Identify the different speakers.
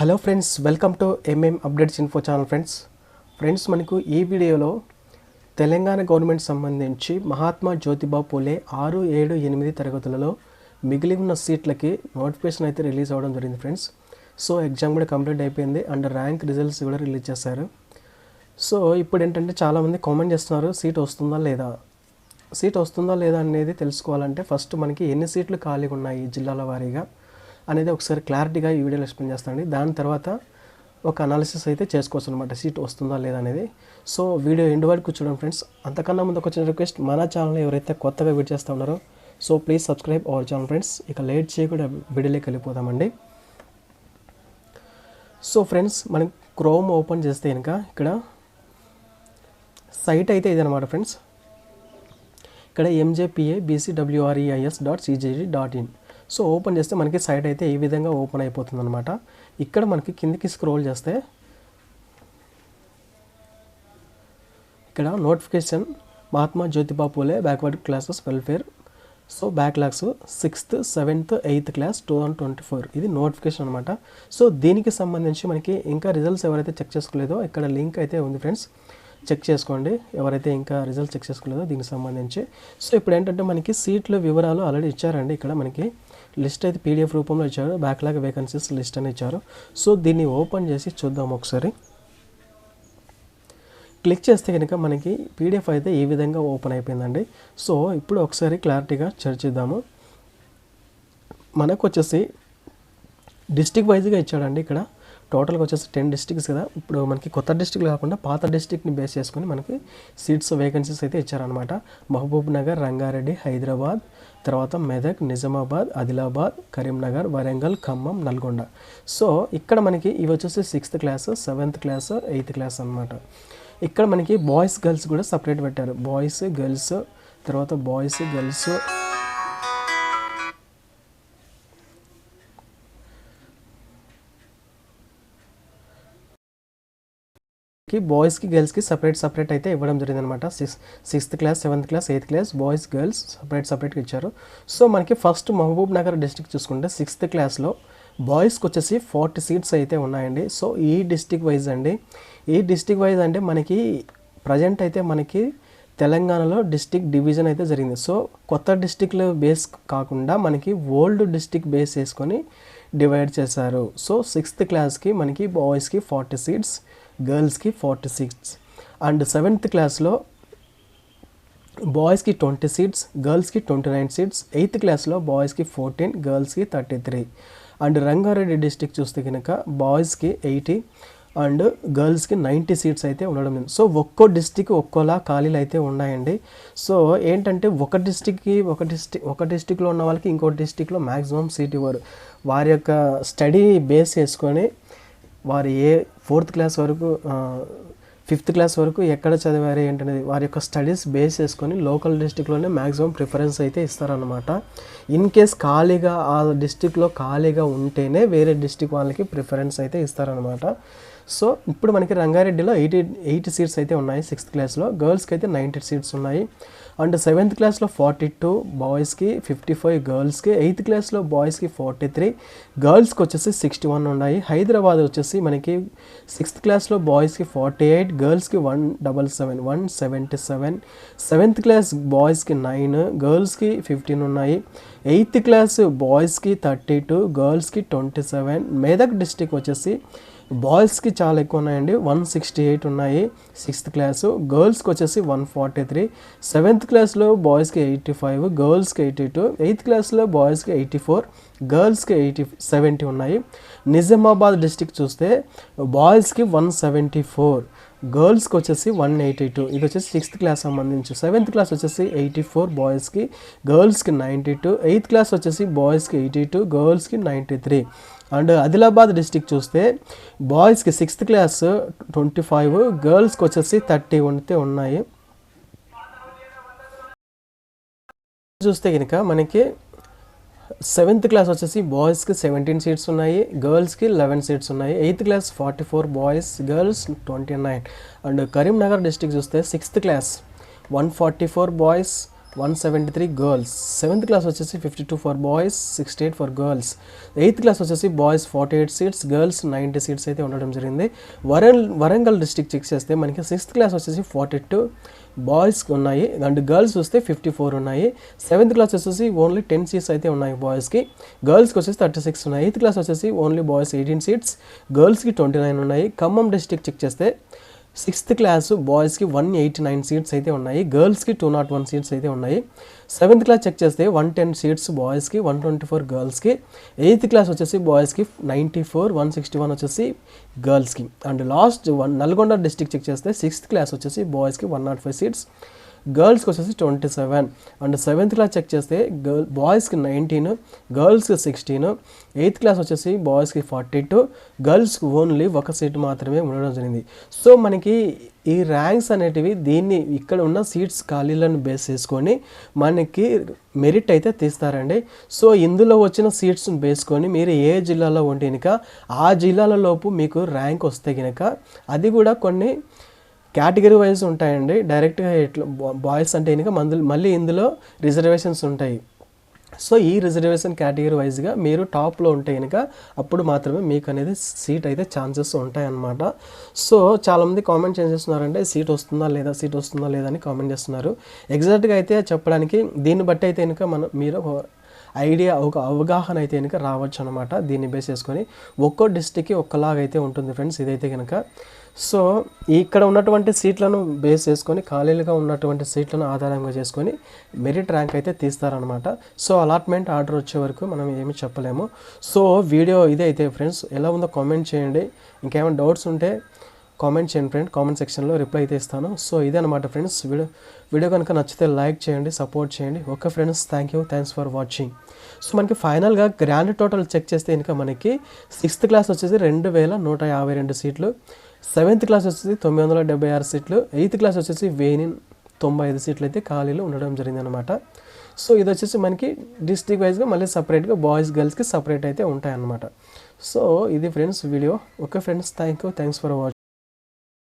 Speaker 1: Hello friends welcome to MM updates info channel friends. Friends మనకు ఈ వీడియోలో Telangana government సంబంధించి మహాత్మా జ్యోతిబా పూలే ఆరు ఏడు ఎనిమిది తరగతులలో మిగిలి ఉన్న సీట్లకి నోటిఫికేషన్ అయితే రిలీజ్ అవ్వడం జరిగింది ఫ్రెండ్స్. సో ఎగ్జామ్ కూడా కంప్లీట్ అయిపోయింది అండ్ ర్యాంక్ రిజల్ట్స్ కూడా రిలీజ్ చేశారు. సో ఇప్పుడు ఏంటంటే చాలామంది కామెంట్ చేస్తున్నారు సీట్ వస్తుందా లేదా? సీట్ వస్తుందా లేదా అనేది తెలుసుకోవాలంటే ఫస్ట్ మనకి ఎన్ని సీట్లు ఖాళీగా ఉన్నాయి జిల్లాల వారీగా? అనేది ఒకసారి క్లారిటీగా ఈ వీడియోలో ఎక్స్ప్లెయిన్ చేస్తానండి. దాని తర్వాత ఒక అనాలిసిస్ అయితే చేసుకోవచ్చు అనమాట సీట్ వస్తుందా లేదా అనేది. సో వీడియో ఎండ్ వరకు చూడండి ఫ్రెండ్స్. అంతకన్నా ముందు ఒక చిన్న రిక్వెస్ట్ మన ఛానల్ ఎవరైతే కొత్తగా వీడియో చేస్తూ ఉన్నారో so please subscribe our channel friends ఇక లేట్ చేయకుండా వీడియోలోకి వెళ్ళిపోదామండి. సో ఫ్రెండ్స్ మనం క్రోమ్ ఓపెన్ చేస్తే కనుక ఇక్కడ సైట్ అయితే ఇదనమాట ఫ్రెండ్స్ ఇక్కడ MJPA BCWREIS dot CGG dot in so open చేస్తే మనకి సైట్ అయితే ఈ విధంగా ఓపెన్ అయిపోతుంది అనమాట ఇక్కడ మనకి కిందికి స్క్రోల్ చేస్తే ఇక్కడ notification Mahatma Jyotiba Phule backward classes welfare so backlogs sixth seventh eighth class two thousand twenty four ఇది నోటిఫికేషన్ అనమాట సో దీనికి సంబంధించి మనకి ఇంకా రిజల్ట్స్ ఎవరైతే చెక్ చేసుకోలేదో ఇక్కడ లింక్ అయితే ఉంది ఫ్రెండ్స్ చెక్ చేసుకోండి. ఎవరైతే ఇంకా రిజల్ట్ చెక్ చేసుకోలేదో దీనికి సంబంధించి. సో ఇప్పుడు ఏంటంటే మనకి సీట్ల వివరాలు ఆల్రెడీ ఇచ్చారండి. ఇక్కడ మనకి లిస్ట్ అయితే పీడిఎఫ్ రూపంలో ఇచ్చారు. బ్యాక్లాగ్ వేకెన్సీస్ లిస్ట్ అని ఇచ్చారు. సో దీన్ని ఓపెన్ చేసి చూద్దాం ఒకసారి. క్లిక్ చేస్తే కనుక మనకి పీడిఎఫ్ అయితే ఈ విధంగా ఓపెన్ అయిపోయిందండి. సో ఇప్పుడు ఒకసారి క్లారిటీగా చర్చిద్దాము. మనకు వచ్చేసి డిస్టిక్ వైజ్గా ఇచ్చాడండి ఇక్కడ. టోటల్గా వచ్చేసి టెన్ డిస్టిక్స్ కదా. ఇప్పుడు మనకి కొత్త డిస్టిక్ కాకుండా పాత డిస్టిక్ని బేస్ చేసుకొని మనకి సీట్స్ వేకెన్సీస్ అయితే ఇచ్చారనమాట మహబూబ్ నగర్ రంగారెడ్డి హైదరాబాద్ తర్వాత మెదక్ నిజామాబాద్ ఆదిలాబాద్ కరీంనగర్ వరంగల్ ఖమ్మం నల్గొండ. సో ఇక్కడ మనకి ఇవి వచ్చేసి sixth class seventh class eighth class అనమాట ఇక్కడ మనకి బాయ్స్ గర్ల్స్ కూడా సపరేట్ పెట్టారు. బాయ్స్ గర్ల్స్ తర్వాత బాయ్స్ గర్ల్స్ కి బాయ్స్కి గర్ల్స్కి సపరేట్ సపరేట్ అయితే ఇవ్వడం జరిగిందనమాట six sixth class seventh class eighth class boys girls separate సపరేట్గా ఇచ్చారు. సో మనకి ఫస్ట్ మహబూబ్ నగర్ డిస్టిక్ చూసుకుంటే సిక్స్త్ క్లాస్లో బాయ్స్కి వచ్చేసి ఫార్టీ సీట్స్ అయితే ఉన్నాయండి. సో ఈ డిస్టిక్ వైజ్ అండి ఈ డిస్టిక్ వైజ్ అంటే మనకి ప్రజెంట్ అయితే మనకి తెలంగాణలో డిస్టిక్ డివిజన్ అయితే జరిగింది. సో కొత్త డిస్టిక్లో బేస్ కాకుండా మనకి ఓల్డ్ డిస్టిక్ బేస్ చేసుకొని డివైడ్ చేశారు. సో సిక్స్త్ క్లాస్కి మనకి బాయ్స్కి ఫార్టీ సీట్స్ గర్ల్స్కి ఫార్టీ సీట్స్. అండ్ సెవెంత్ క్లాస్లో బాయ్స్కి ట్వంటీ సీట్స్ గర్ల్స్కి ట్వంటీ నైన్ సీట్స్ ఎయిత్ క్లాస్లో బాయ్స్కి ఫోర్టీన్ గర్ల్స్కి thirty three. And Rangareddy district చూస్తే కనుక బాయ్స్కి ఎయిటీ అండ్ గర్ల్స్కి నైంటీ సీట్స్ అయితే ఉండడం లేదు. సో ఒక్కో డిస్టిక్ ఒక్కోలా ఖాళీలు అయితే ఉన్నాయండి. సో ఏంటంటే ఒక డిస్టిక్కి ఒక డిస్టిక్ ఒక డిస్టిక్లో ఉన్న వాళ్ళకి ఇంకో డిస్టిక్లో మ్యాక్సిమం సీట్ ఇవ్వరు. వారి యొక్క స్టడీ బేస్ చేసుకొని వారు ఏ ఫోర్త్ క్లాస్ వరకు ఫిఫ్త్ క్లాస్ వరకు ఎక్కడ చదివారు ఏంటనేది వారి యొక్క స్టడీస్ బేస్ చేసుకొని లోకల్ డిస్టిక్లోనే మ్యాక్సిమం ప్రిఫరెన్స్ అయితే ఇస్తారనమాట ఇన్ కేస్ ఖాళీగా ఆ డిస్టిక్లో ఖాళీగా ఉంటేనే వేరే డిస్టిక్ వాళ్ళకి ప్రిఫరెన్స్ అయితే ఇస్తారనమాట సో ఇప్పుడు మనకి రంగారెడ్డిలో ఎయిటీ ఎయిటీ సీట్స్ అయితే ఉన్నాయి సిక్స్త్ క్లాస్లో గర్ల్స్కి అయితే నైంటీ సీట్స్ ఉన్నాయి. అండ్ సెవెంత్ క్లాస్లో ఫార్టీ టూ బాయ్స్కి ఫిఫ్టీ ఫైవ్ గర్ల్స్కి ఎయిత్ క్లాస్లో బాయ్స్కి ఫార్టీ త్రీ గర్ల్స్కి వచ్చేసి సిక్స్టీ వన్ ఉన్నాయి. హైదరాబాద్ వచ్చేసి మనకి సిక్స్త్ క్లాస్లో బాయ్స్కి ఫార్టీ ఎయిట్ గర్ల్స్కి one double seven one seventy seven seventh class బాయ్స్కి నైన్ గర్ల్స్కి ఫిఫ్టీన్ ఉన్నాయి. ఎయిత్ క్లాస్ బాయ్స్కి థర్టీ టూ గర్ల్స్కి ట్వంటీ సెవెన్ మెదక్ డిస్టిక్ వచ్చేసి బాయ్స్కి చాలా ఎక్కువ ఉన్నాయండి వన్ సిక్స్టీ ఎయిట్ ఉన్నాయి. Sixth class. గర్ల్స్కి వచ్చేసి వన్ ఫార్టీ త్రీ. సెవెంత్ క్లాస్లో బాయ్స్కి ఎయిటీ ఫైవ్. గర్ల్స్కి ఎయిటీ టూ. ఎయిత్ క్లాస్లో బాయ్స్కి ఎయిటీ ఫోర్. గర్ల్స్కి ఎయిటీ సెవెంటీ ఉన్నాయి. నిజామాబాద్ డిస్టిక్ చూస్తే బాయ్స్కి వన్ సెవెంటీ ఫోర్. గర్ల్స్కి వచ్చేసి వన్ ఎయిటీ టూ. ఇది వచ్చేసి సిక్స్త్ క్లాస్ సంబంధించి. సెవెంత్ క్లాస్ వచ్చేసి ఎయిటీ ఫోర్ బాయ్స్కి. గర్ల్స్కి నైంటీ టూ. ఎయిత్ క్లాస్ వచ్చేసి బాయ్స్కి ఎయిటీ టూ. గర్ల్స్కి ninety three. And Adilabad district చూస్తే బాయ్స్కి సిక్స్త్ క్లాస్ ట్వంటీ ఫైవ్ గర్ల్స్కి వచ్చేసి థర్టీ ఉంటే ఉన్నాయి. చూస్తే కనుక మనకి సెవెంత్ క్లాస్ వచ్చేసి బాయ్స్కి సెవెంటీన్ సీట్స్ ఉన్నాయి గర్ల్స్కి లెవెన్ సీట్స్ ఉన్నాయి. Eighth class forty four boys girls twenty nine. And Karimnagar district చూస్తే sixth class one forty four boys one seventy three girls. Seventh class వచ్చేసి fifty two for boys sixty eight for girls. Eighth class వచ్చేసి boys forty eight seats girls ninety seats అయితే ఉండడం జరిగింది. Warangal Warangal district check చేస్తే మనకి sixth class వచ్చేసి forty two బాయ్స్కి ఉన్నాయి. అండ్ గర్ల్స్ వస్తే ఫిఫ్టీ ఫోర్ ఉన్నాయి. సెవెంత్ క్లాస్ వచ్చేసి ఓన్లీ టెన్ సీట్స్ అయితే ఉన్నాయి బాయ్స్కి. గర్ల్స్కి వచ్చేసి థర్టీ సిక్స్ ఉన్నాయి. ఎయిత్ క్లాస్ వచ్చేసి ఓన్లీ బాయ్స్ ఎయిటీన్ సీట్స్ గర్ల్స్కి ట్వంటీ నైన్ ఉన్నాయి. ఖమ్మం డిస్టిక్ చెక్ చేస్తే సిక్స్త్ క్లాస్ బాయ్స్కి వన్ ఎయిటీ నైన్ సీట్స్ అయితే ఉన్నాయి. గర్ల్స్కి టూ నాట్ వన్ సీట్స్ అయితే ఉన్నాయి. సెవెంత్ క్లాస్ చెక్ చేస్తే వన్ టెన్ సీట్స్ బాయ్స్కి వన్ ట్వంటీ ఫోర్ గర్ల్స్కి. ఎయిత్ క్లాస్ వచ్చేసి బాయ్స్కి ninety four one sixty one వచ్చేసి గర్ల్స్కి. And last one Nalgonda district check చేస్తే సిక్స్త్ క్లాస్ వచ్చేసి బాయ్స్కి వన్ నాట్ ఫైవ్ సీట్స్. గర్ల్స్కి వచ్చేసి twenty seven and seventh class check చేస్తే గర్ల్ బాయ్స్కి నైన్టీన్ గర్ల్స్కి సిక్స్టీన్ ఎయిత్ క్లాస్ వచ్చేసి బాయ్స్కి ఫార్టీ టూ గర్ల్స్కి ఓన్లీ ఒక సీట్ మాత్రమే ఉండడం జరిగింది. సో మనకి ఈ ర్యాంక్స్ అనేటివి దీన్ని ఇక్కడ ఉన్న సీట్స్ ఖాళీలను బేస్ చేసుకొని మనకి మెరిట్ అయితే తీస్తారండి. సో ఇందులో వచ్చిన సీట్స్ని బేసుకొని మీరు ఏ జిల్లాలో ఉంటే కనుక ఆ జిల్లాలలోపు మీకు ర్యాంక్ వస్తే కనుక అది కూడా కొన్ని కేటగిరీ వైజ్ ఉంటాయండి. డైరెక్ట్గా ఇట్లా బాయ్స్ అంటే ఇంకా మందులు మళ్ళీ ఇందులో రిజర్వేషన్స్ ఉంటాయి. సో ఈ రిజర్వేషన్ కేటగిరీ వైజ్గా మీరు టాప్లో ఉంటే కనుక అప్పుడు మాత్రమే మీకు అనేది సీట్ అయితే ఛాన్సెస్ ఉంటాయన్నమాట. సో చాలామంది కామెంట్ చేస్తున్నారంటే సీట్ వస్తుందా లేదా సీట్ వస్తుందా లేదా అని కామెంట్ చేస్తున్నారు. ఎగ్జాక్ట్గా అయితే చెప్పడానికి దీన్ని బట్టి అయితే కనుక మనం మీరు ఐడియా ఒక అవగాహన అయితే కనుక రావచ్చు అనమాట దీన్ని బేస్ చేసుకొని ఒక్కో డిస్టిక్కి ఒక్కలాగైతే ఉంటుంది ఫ్రెండ్స్ ఇదైతే కనుక సో ఇక్కడ ఉన్నటువంటి సీట్లను బేస్ చేసుకొని ఖాళీలుగా ఉన్నటువంటి సీట్లను ఆధారంగా చేసుకొని మెరిట్ ర్యాంక్ అయితే తీస్తారనమాట సో అలాట్మెంట్ ఆర్డర్ వచ్చే వరకు మనం ఏమి చెప్పలేము. సో వీడియో ఇదే అయితే ఫ్రెండ్స్ ఎలా ఉందో కామెంట్ చేయండి. ఇంకేమైనా డౌట్స్ ఉంటే కామెంట్ చేయండి ఫ్రెండ్ కామెంట్ సెక్షన్లో రిప్లై అయితే ఇస్తాను. సో ఇదే అనమాట ఫ్రెండ్స్ వీడియో వీడియో కనుక నచ్చితే లైక్ చేయండి సపోర్ట్ చేయండి. Okay friends thank you thanks for watching so మనకి ఫైనల్గా గ్రాండ్ టోటల్ చెక్ చేస్తే ఇంకా మనకి సిక్స్త్ క్లాస్ వచ్చేసి రెండు వేల నూట యాభై రెండు సీట్లు. సెవెంత్ క్లాస్ వచ్చేసి తొమ్మిది వందల డెబ్బై ఆరు సీట్లు. ఎయిత్ క్లాస్ వచ్చేసి వెయ్యి తొంభై ఐదు సీట్లు అయితే ఖాళీలు ఉండడం జరిగింది అనమాట సో ఇది వచ్చేసి మనకి డిస్ట్రిక్ట్ వైజ్గా మళ్ళీ సపరేట్గా బాయ్స్ గర్ల్స్కి సపరేట్ అయితే ఉంటాయన్నమాట. సో ఇది friends video okay friends thank you thanks for watching